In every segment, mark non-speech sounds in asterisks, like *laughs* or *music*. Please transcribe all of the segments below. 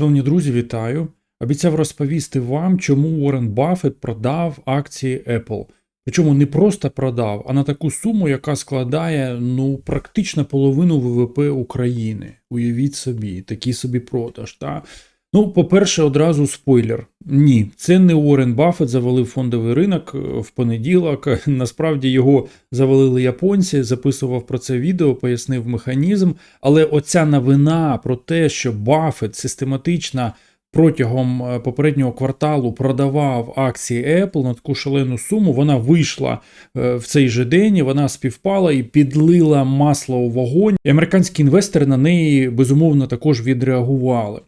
Шановні друзі, вітаю! Обіцяв розповісти вам, чому Уоррен Баффет продав акції Apple. Причому не просто продав, а на таку суму, яка складає ну практично половину ВВП України. Уявіть собі, такий собі продаж. Та? Ну, по-перше, одразу спойлер. Ні, це не Уоррен Баффет завалив фондовий ринок е, в понеділок. *laughs* Насправді його завалили японці. Записував про це відео, пояснив механізм. Але оця новина про те, що Баффет систематично протягом е, попереднього кварталу продавав акції Apple на таку шалену суму, вона вийшла е, в цей же день, вона співпала і підлила масло у вогонь. І американські інвестори на неї безумовно також відреагували.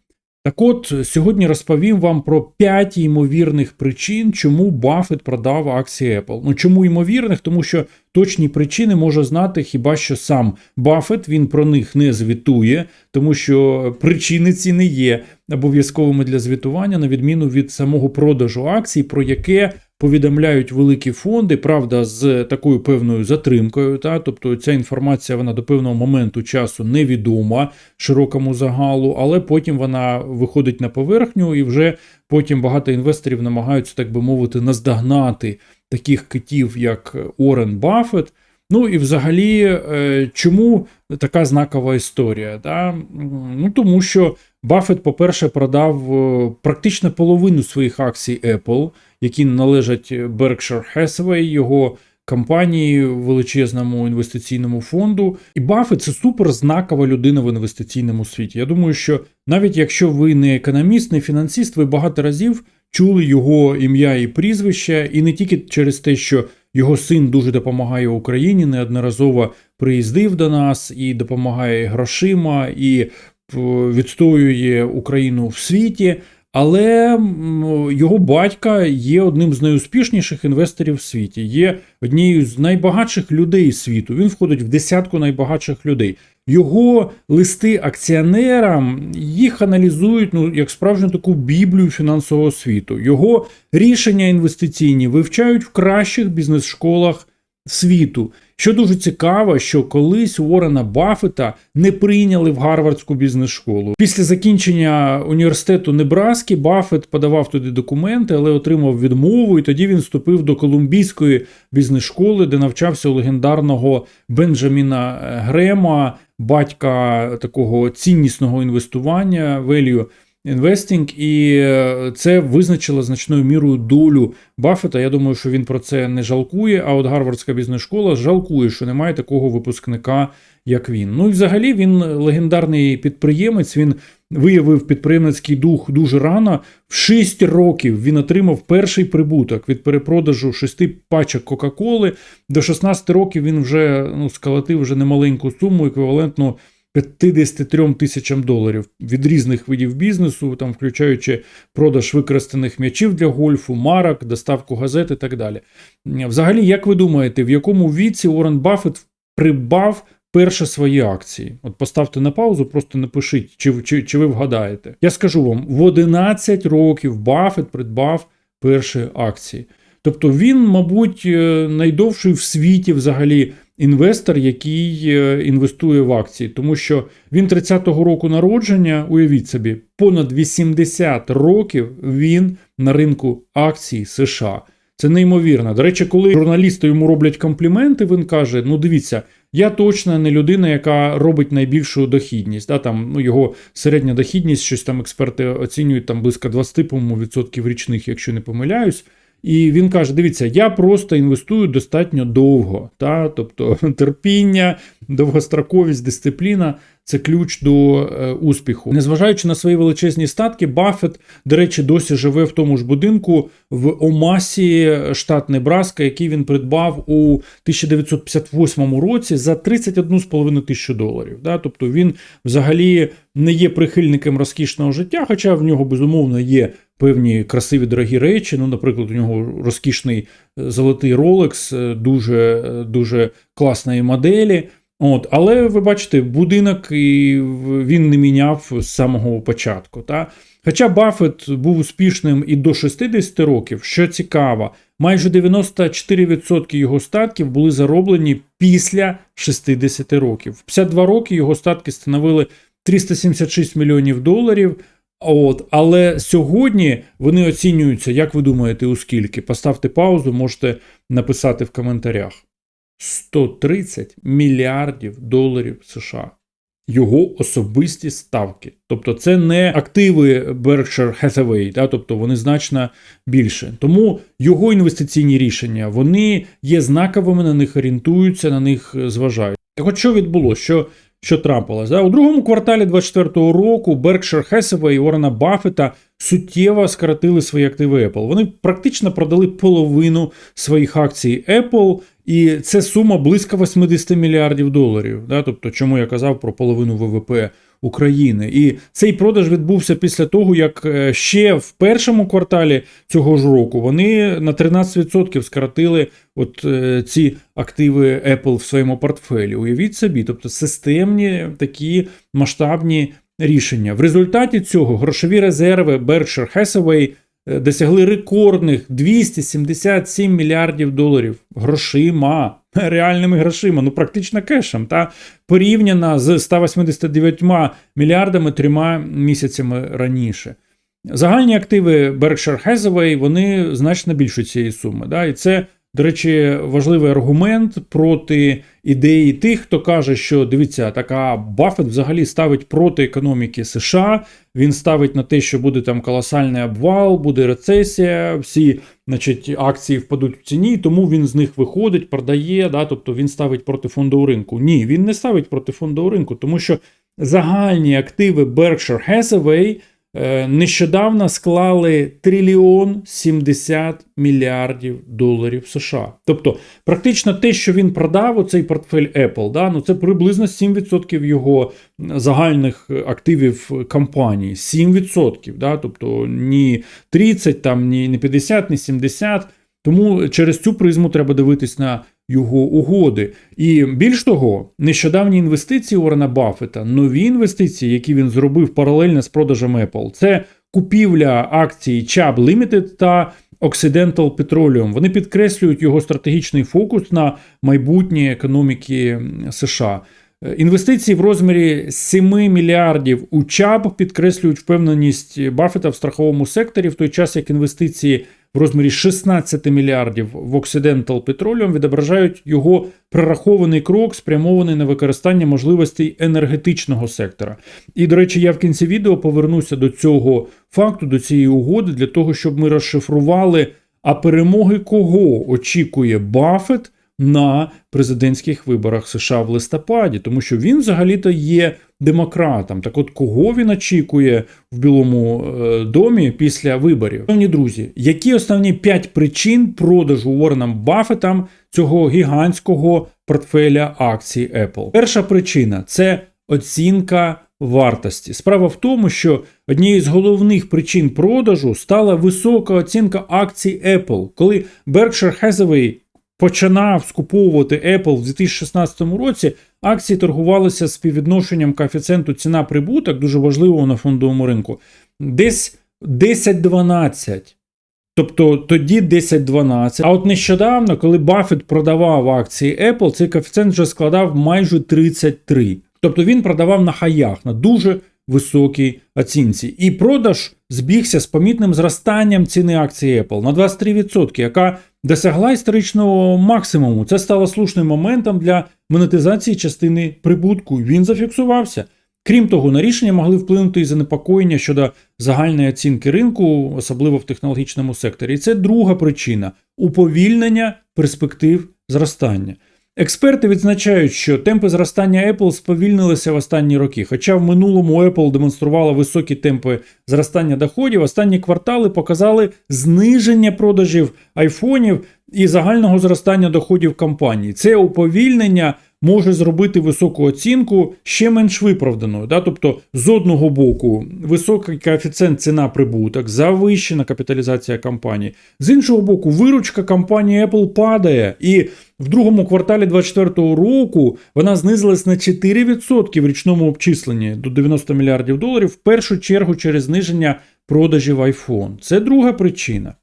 Так от сьогодні розповім вам про 5 ймовірних причин, чому Баффет продав акції Apple. Ну чому ймовірних? Тому що точні причини може знати хіба що сам Баффет, він про них не звітує, тому що причини ці не є обов'язковими для звітування, на відміну від самого продажу акцій, про яке повідомляють великі фонди, правда, з такою певною затримкою. Та? Тобто ця інформація вона до певного моменту часу невідома широкому загалу, але потім вона виходить на поверхню, і вже потім багато інвесторів намагаються, так би мовити, наздогнати таких китів, як Орен Баффет. Ну і взагалі, е, чому така знакова історія? Да? Ну Тому що Баффет, по-перше, продав е, практично половину своїх акцій Apple, які належать Berkshire Hathaway, його компанії величезному інвестиційному фонду. І Баффет – це супер знакова людина в інвестиційному світі. Я думаю, що навіть якщо ви не економіст, не фінансист, ви багато разів чули його ім'я і прізвище, і не тільки через те, що його син дуже допомагає Україні, неодноразово приїздив до нас і допомагає грошима, і відстоює Україну в світі. Але його батька є одним з найуспішніших інвесторів в світі, є однією з найбагатших людей світу. Він входить в десятку найбагатших людей. Його листи акціонерам їх аналізують ну як справжню таку біблію фінансового світу. Його рішення інвестиційні вивчають в кращих бізнес-школах світу. Що дуже цікаво, що колись Уоррена Баффета не прийняли в Гарвардську бізнес-школу. Після закінчення університету Небраски Баффет подавав туди документи, але отримав відмову. І тоді він вступив до Колумбійської бізнес-школи, де навчався у легендарного Бенджаміна Грема, батька такого ціннісного інвестування value інвестінг, і е, це визначило значною мірою долю Баффета. Я думаю, що він про це не жалкує. А от Гарвардська бізнес-школа жалкує, що немає такого випускника, як він. Ну і взагалі він легендарний підприємець. Він виявив підприємницький дух дуже рано. В 6 років він отримав перший прибуток від перепродажу шести пачок Кока-Коли. До 16 років він вже ну, сколотив вже немаленьку суму, еквівалентну 53 тисячам доларів від різних видів бізнесу, там включаючи продаж використаних м'ячів для гольфу, марок, доставку газет і так далі. Взагалі, як ви думаєте, в якому віці Уоррен Баффет придбав перші свої акції? От поставте на паузу, просто напишіть, чи, чи, чи ви вгадаєте. Я скажу вам: в 11 років Баффет придбав перші акції. Тобто він, мабуть, е, найдовший в світі взагалі інвестор, який е, інвестує в акції, тому що він 30-го року народження, уявіть собі, понад 80 років він на ринку акцій США. Це неймовірно. До речі, коли журналісти йому роблять компліменти, він каже: Ну, дивіться, я точно не людина, яка робить найбільшу дохідність. Да, там, ну, Його середня дохідність, щось там експерти оцінюють там близько 20 по-моєму, відсотків річних, якщо не помиляюсь. І він каже: дивіться, я просто інвестую достатньо довго. Та? Тобто *laughs* терпіння, довгостроковість, дисципліна це ключ до е, успіху. Незважаючи на свої величезні статки, Баффет, до речі, досі живе в тому ж будинку в Омасі, штат Небраска, який він придбав у 1958 році за 31,5 тисячу доларів. Да? Тобто він взагалі не є прихильником розкішного життя, хоча в нього безумовно є певні красиві дорогі речі. Ну, наприклад, у нього розкішний е, золотий Rolex, е, дуже дуже класної моделі. От, Але ви бачите, будинок і він не міняв з самого початку. Та? Хоча Баффет був успішним і до 60 років, що цікаво, майже 94% його статків були зароблені після 60 років. В 52 роки його статки становили 376 мільйонів доларів. От, але сьогодні вони оцінюються, як ви думаєте, у скільки? Поставте паузу, можете написати в коментарях. 130 мільярдів доларів США. Його особисті ставки. Тобто це не активи Berkshire Hathaway, да? тобто вони значно більше. Тому його інвестиційні рішення вони є знаковими, на них орієнтуються, на них зважають. Так от що відбулося? Що що трапилось? Да? У другому кварталі 2024 року Berkshire Hathaway і Уоррена Баффета суттєво скоротили свої активи Apple. Вони практично продали половину своїх акцій Apple, і це сума близько 80 мільярдів доларів. Да? Тобто, чому я казав про половину ВВП України. І цей продаж відбувся після того, як е, ще в першому кварталі цього ж року вони на 13% скоротили от е, ці активи Apple в своєму портфелі. Уявіть собі, тобто системні такі масштабні рішення. В результаті цього грошові резерви Berkshire Hathaway Е, досягли рекордних 277 мільярдів доларів грошима, *laughs* реальними грошима, ну практично кешем, та порівняно з 189 мільярдами трьома місяцями раніше. Загальні активи Berkshire Hathaway, вони значно більше цієї суми. Да? І це до речі, важливий аргумент проти ідеї тих, хто каже, що дивіться, така Баффет взагалі ставить проти економіки США. Він ставить на те, що буде там колосальний обвал, буде рецесія, всі значить, акції впадуть в ціні, тому він з них виходить, продає. да, Тобто він ставить проти фондового ринку. Ні, він не ставить проти фондового ринку, тому що загальні активи Berkshire Hathaway – нещодавно склали трильйон 70 мільярдів доларів США. Тобто, практично те, що він продав, оцей портфель Apple, да, ну це приблизно 7% його загальних активів компанії. 7%. Да, Тобто ні 30, там, ні 50, ні 70. Тому через цю призму треба дивитись на його угоди. І більш того, нещодавні інвестиції Уоррена Баффета, нові інвестиції, які він зробив паралельно з продажем Apple, це купівля акцій Chubb Limited та Occidental Petroleum. Вони підкреслюють його стратегічний фокус на майбутнє економіки США. Інвестиції в розмірі 7 мільярдів у ЧАБ підкреслюють впевненість Баффета в страховому секторі, в той час як інвестиції в розмірі 16 мільярдів в Occidental Petroleum відображають його прорахований крок, спрямований на використання можливостей енергетичного сектора. І, до речі, я в кінці відео повернуся до цього факту, до цієї угоди, для того, щоб ми розшифрували, а перемоги кого очікує Баффет на президентських виборах США в листопаді, тому що він взагалі-то є демократом. Так от кого він очікує в Білому е, домі після виборів? Шановні друзі, які основні п'ять причин продажу Уорреном Баффетом цього гігантського портфеля акцій Apple? Перша причина це оцінка. Вартості. Справа в тому, що однією з головних причин продажу стала висока оцінка акцій Apple, коли Berkshire Hathaway починав скуповувати Apple в 2016 році, акції торгувалися з співвідношенням коефіцієнту ціна прибуток, дуже важливого на фондовому ринку, десь 10-12. Тобто тоді 10-12. А от нещодавно, коли Баффет продавав акції Apple, цей коефіцієнт вже складав майже 33. Тобто він продавав на хаях, на дуже високій оцінці. І продаж збігся з помітним зростанням ціни акції Apple на 23%, яка досягла історичного максимуму. Це стало слушним моментом для монетизації частини прибутку. Він зафіксувався. Крім того, на рішення могли вплинути і занепокоєння щодо загальної оцінки ринку, особливо в технологічному секторі. І це друга причина уповільнення перспектив зростання. Експерти відзначають, що темпи зростання Apple сповільнилися в останні роки. Хоча в минулому Apple демонструвала високі темпи зростання доходів, останні квартали показали зниження продажів айфонів і загального зростання доходів компанії. Це уповільнення може зробити високу оцінку ще менш виправданою. Да? Тобто, з одного боку, високий коефіцієнт ціна прибуток, завищена капіталізація компанії, з іншого боку, виручка компанії Apple падає. І в другому кварталі 2024 року вона знизилась на 4% в річному обчисленні до 90 мільярдів доларів, в першу чергу через зниження продажів iPhone. Це друга причина.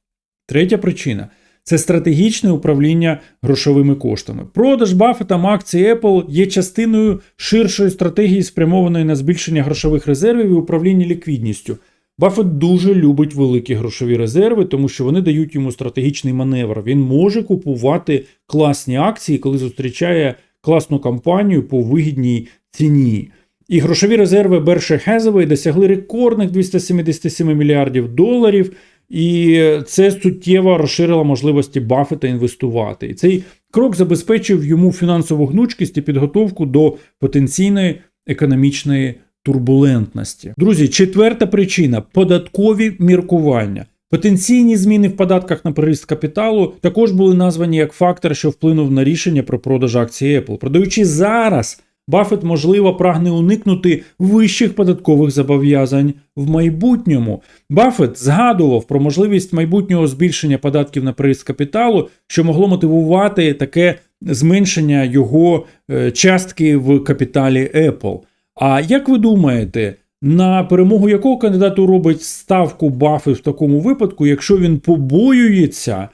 Третя причина це стратегічне управління грошовими коштами. Продаж Баффетом акцій Apple є частиною ширшої стратегії, спрямованої на збільшення грошових резервів і управління ліквідністю. Баффет дуже любить великі грошові резерви, тому що вони дають йому стратегічний маневр. Він може купувати класні акції, коли зустрічає класну компанію по вигідній ціні. І грошові резерви Берши Хезової досягли рекордних 277 мільярдів доларів, і це суттєво розширило можливості Баффета інвестувати. І цей крок забезпечив йому фінансову гнучкість і підготовку до потенційної економічної турбулентності. Друзі, четверта причина податкові міркування. Потенційні зміни в податках на приріст капіталу також були названі як фактор, що вплинув на рішення про продаж акцій Apple. Продаючи зараз, Баффет, можливо, прагне уникнути вищих податкових зобов'язань в майбутньому. Баффет згадував про можливість майбутнього збільшення податків на приріст капіталу, що могло мотивувати таке зменшення його е, частки в капіталі Apple. А як ви думаєте, на перемогу якого кандидату робить ставку Баффет в такому випадку, якщо він побоюється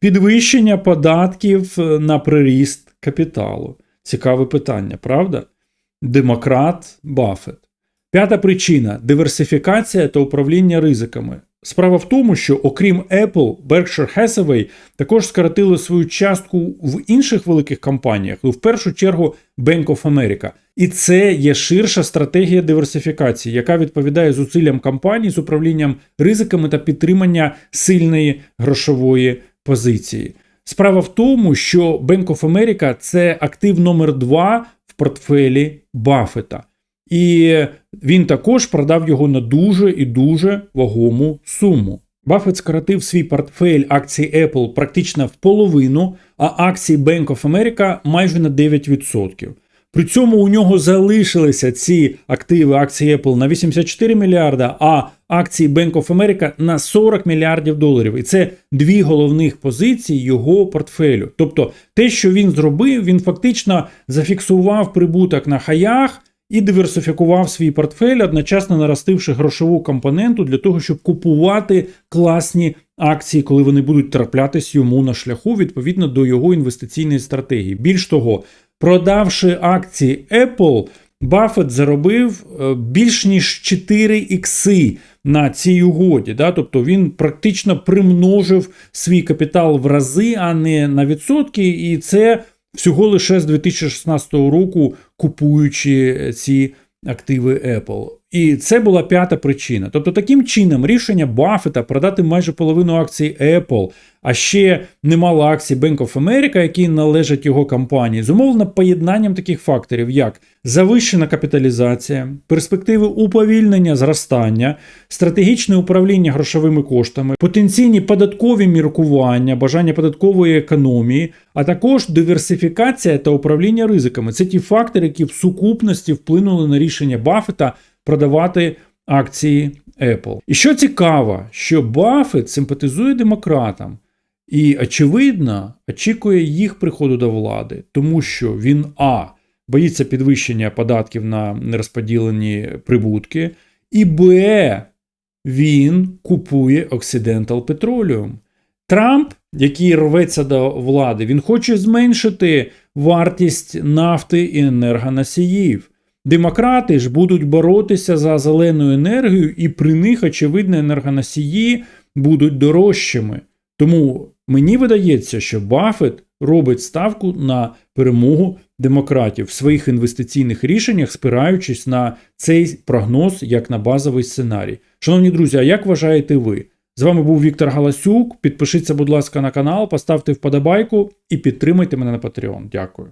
підвищення податків на приріст капіталу? Цікаве питання, правда? Демократ Баффет. П'ята причина диверсифікація та управління ризиками. Справа в тому, що окрім Apple, Berkshire Hathaway також скоротили свою частку в інших великих компаніях, ну, в першу чергу Bank of America. І це є ширша стратегія диверсифікації, яка відповідає зусиллям компаній з управлінням ризиками та підтримання сильної грошової позиції. Справа в тому, що Bank of America – це актив номер два в портфелі Баффета. І він також продав його на дуже і дуже вагому суму. Баффет скоротив свій портфель акцій Apple практично в половину, а акції Bank of America майже на 9%. При цьому у нього залишилися ці активи акції Apple на 84 мільярда, а акції Bank of America на 40 мільярдів доларів. І це дві головних позиції його портфелю. Тобто, те, що він зробив, він фактично зафіксував прибуток на хаях і диверсифікував свій портфель, одночасно наростивши грошову компоненту для того, щоб купувати класні акції, коли вони будуть траплятись йому на шляху відповідно до його інвестиційної стратегії. Більш того, продавши акції Apple, Баффет заробив е, більш ніж 4 ікси на цій угоді. Да? Тобто він практично примножив свій капітал в рази, а не на відсотки. І це всього лише з 2016 року, купуючи ці активи Apple. І це була п'ята причина. Тобто, таким чином, рішення Баффета продати майже половину акцій Apple, а ще немало акцій Bank of America, які належать його компанії, зумовлено поєднанням таких факторів, як завищена капіталізація, перспективи уповільнення зростання, стратегічне управління грошовими коштами, потенційні податкові міркування, бажання податкової економії, а також диверсифікація та управління ризиками. Це ті фактори, які в сукупності вплинули на рішення Баффета продавати акції Apple. І що цікаво, що Баффет симпатизує демократам. І, очевидно, очікує їх приходу до влади, тому що він А. Боїться підвищення податків на нерозподілені прибутки, і Б. Він купує Occidental Petroleum. Трамп, який рветься до влади, він хоче зменшити вартість нафти і енергоносіїв. Демократи ж будуть боротися за зелену енергію, і при них, очевидно, енергоносії будуть дорожчими. Тому мені видається, що Баффет робить ставку на перемогу демократів в своїх інвестиційних рішеннях, спираючись на цей прогноз як на базовий сценарій. Шановні друзі, а як вважаєте ви? З вами був Віктор Галасюк. Підпишіться, будь ласка, на канал, поставте вподобайку і підтримайте мене на Patreon. Дякую.